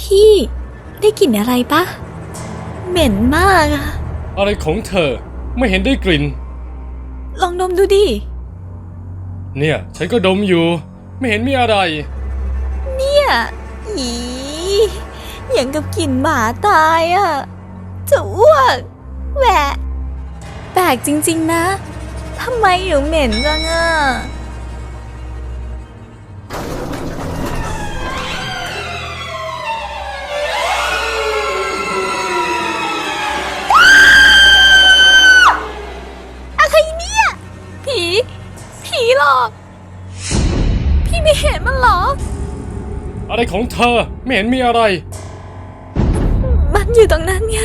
พี่ ได้กลิ่นอะไรปะ เหม็นมากอะอะไรของเธอไม่เห็นได้กลิ่น ลองดมดูดิ เนี่ย ฉันก็ดมอยู่ ไม่เห็นมีอะไร เนี่ยอีอย่างกับกลิ่นหมาตายอะจะอ้วกแหวะแปลกจริง ๆ นะทำไมหนูเหม็นจังอะ ผีหลอกพี่ไม่เห็นมันเหรอ อะไรของเธอ ไม่เห็นมีอะไร มันอยู่ตรงนั้นไง